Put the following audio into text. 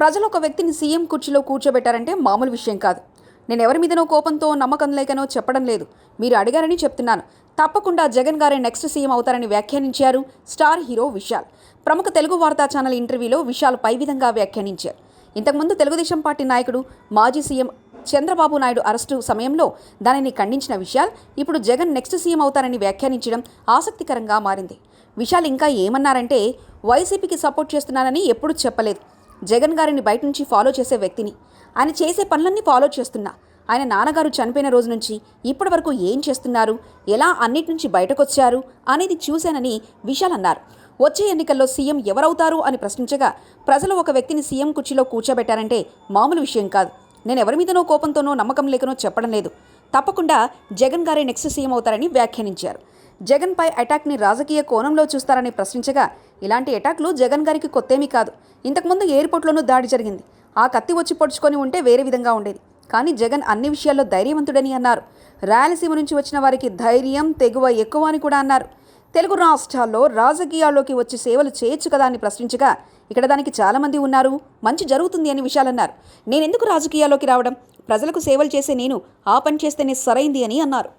ప్రజలు ఒక వ్యక్తిని సీఎం కుర్చీలో కూర్చోబెట్టారంటే మామూలు విషయం కాదు. నేను ఎవరి మీదనో కోపంతో నమ్మకం లేకనో చెప్పడం లేదు. మీరు అడిగారని చెప్తున్నాను. తప్పకుండా జగన్ గారే నెక్స్ట్ సీఎం అవుతారని వ్యాఖ్యానించారు స్టార్ హీరో విశాల్. ప్రముఖ తెలుగు వార్తా ఛానల్ ఇంటర్వ్యూలో విశాల్ పై విధంగా వ్యాఖ్యానించారు. ఇంతకుముందు తెలుగుదేశం పార్టీ నాయకుడు మాజీ సీఎం చంద్రబాబు నాయుడు అరెస్టు సమయంలో దానిని ఖండించిన విశాల్ ఇప్పుడు జగన్ నెక్స్ట్ సీఎం అవుతారని వ్యాఖ్యానించడం ఆసక్తికరంగా మారింది. విశాల్ ఇంకా ఏమన్నారంటే వైసీపీకి సపోర్ట్ చేస్తున్నానని ఎప్పుడూ చెప్పలేదు. జగన్ గారిని బయట నుంచి ఫాలో చేసే వ్యక్తిని. ఆయన చేసే పనులన్నీ ఫాలో చేస్తున్నా. ఆయన నాన్నగారు చనిపోయిన రోజు నుంచి ఇప్పటి వరకు ఏం చేస్తున్నారు? ఎలా అన్నిటి నుంచి బయటకొచ్చారు? అనేది చూశానని విశాల్ అన్నారు. వచ్చే ఎన్నికల్లో సీఎం ఎవరవుతారు అని ప్రశ్నించగా ప్రజలు ఒక వ్యక్తిని సీఎం కుర్చీలో కూర్చోబెట్టారంటే మామూలు విషయం కాదు. నేను ఎవరి మీదనో కోపంతోనో నమ్మకం లేకనో చెప్పడం లేదు. తప్పకుండా జగన్ గారే నెక్స్ట్ సీఎం అవుతారని వ్యాఖ్యానించారు. జగన్పై అటాక్ని రాజకీయ కోణంలో చూస్తారని ప్రశ్నించగా ఇలాంటి అటాక్లు జగన్ గారికి కొత్తేమీ కాదు. ఇంతకుముందు ఎయిర్పోర్ట్లోనూ దాడి జరిగింది. ఆ కత్తి వచ్చి పొడుచుకొని ఉంటే వేరే విధంగా ఉండేది. కానీ జగన్ అన్ని విషయాల్లో ధైర్యవంతుడని అన్నారు. రాయలసీమ నుంచి వచ్చిన వారికి ధైర్యం తెగువ ఎక్కువ అని కూడా అన్నారు. తెలుగు రాష్ట్రాల్లో రాజకీయాల్లోకి వచ్చి సేవలు చేయొచ్చు కదా అని ప్రశ్నించగా ఇక్కడ దానికి చాలామంది ఉన్నారు. మంచి జరుగుతుంది అని విషయాలన్నారు నేనెందుకు రాజకీయాల్లోకి రావడం? ప్రజలకు సేవలు చేసే నేను ఆ పని చేస్తేనే సరైంది అని అన్నారు.